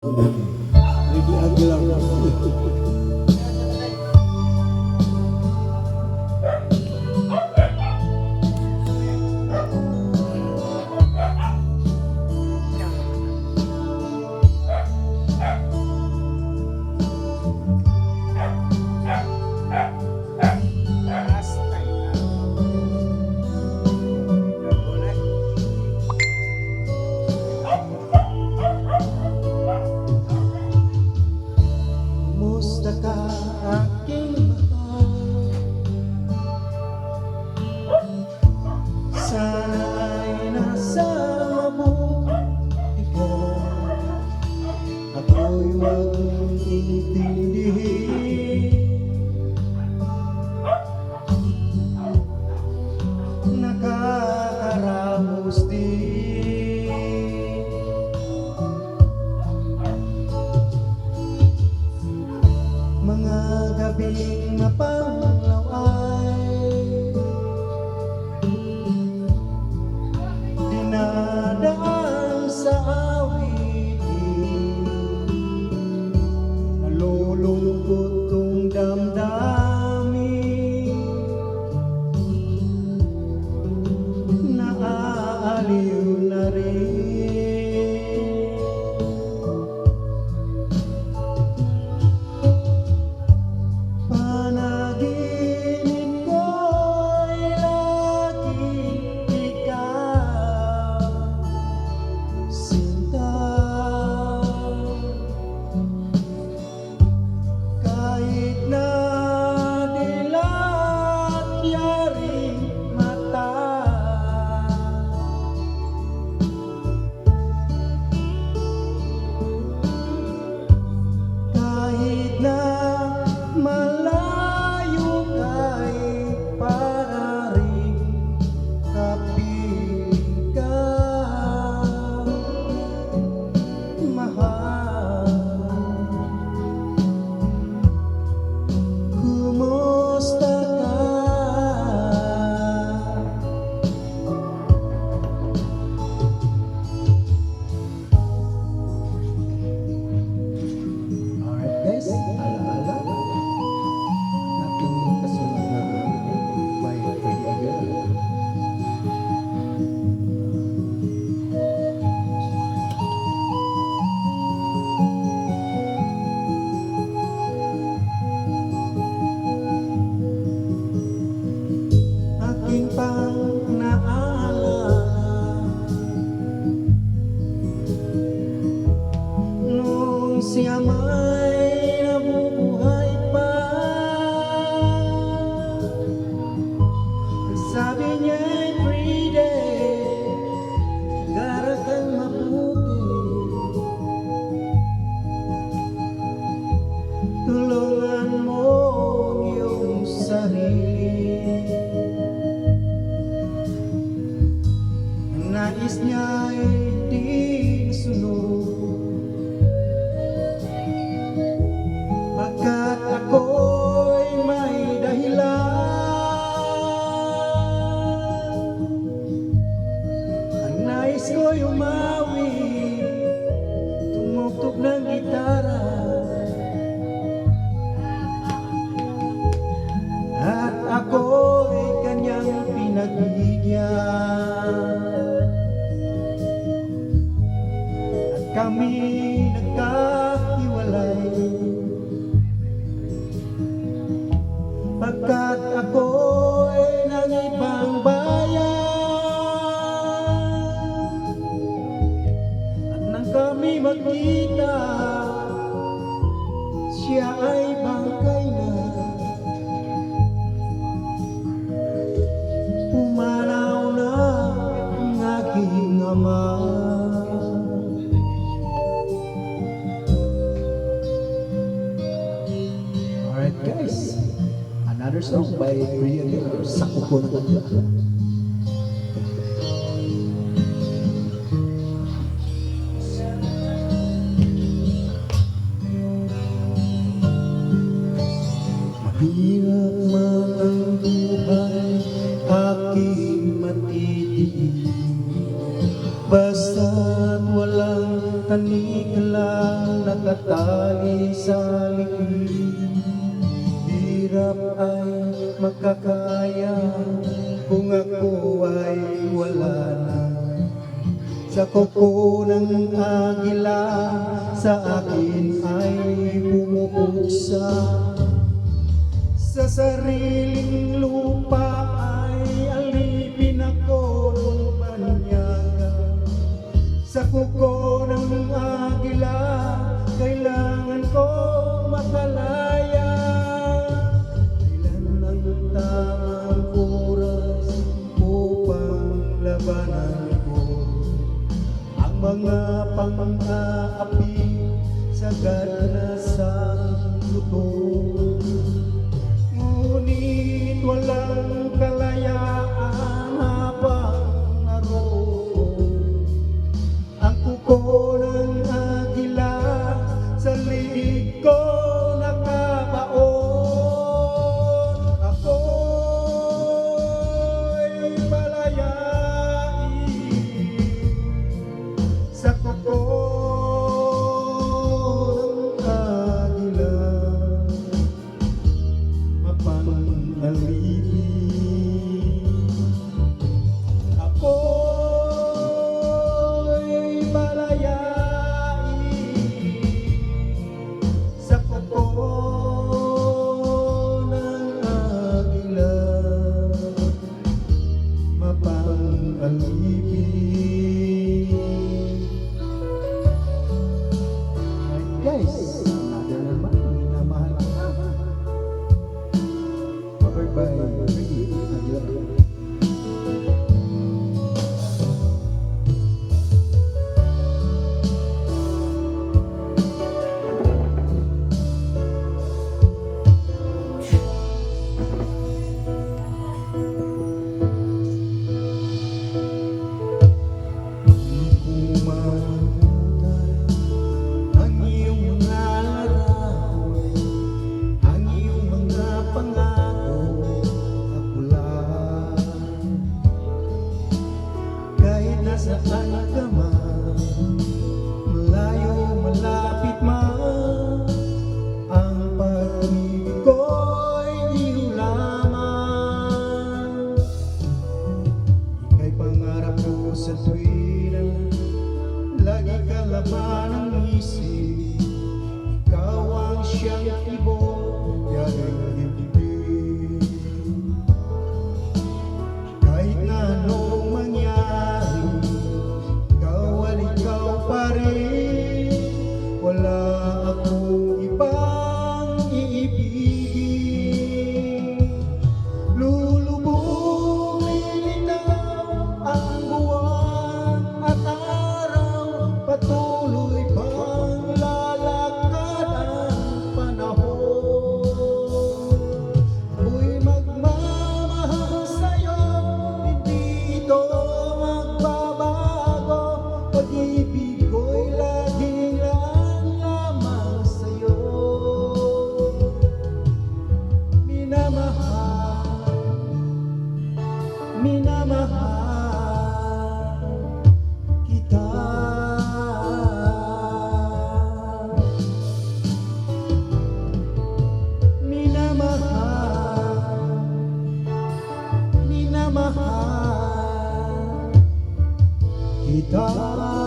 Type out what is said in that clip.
Ricky Aguilar. ika'y di sunod Pagkat ako'y may dahilan Ang nais ko'y umawi Tumugtog ng gitara. Alright guys, another song by Priya Leo, Sakukon Kunda. aking matitig Basta't walang tanig lang nakatali sa likid Hirap ay makakaya kung ako ay wala na. Sa kuko agila sa akin ay bumubuksa Sa sariling lupa Sa kuko ng agila kailangan ko makalaya. Kailan ang tamang oras upang labanan ko? Ang mga pang-aapi sagad na sa lutong go. Ang minamahal kita minamahal minamahal kita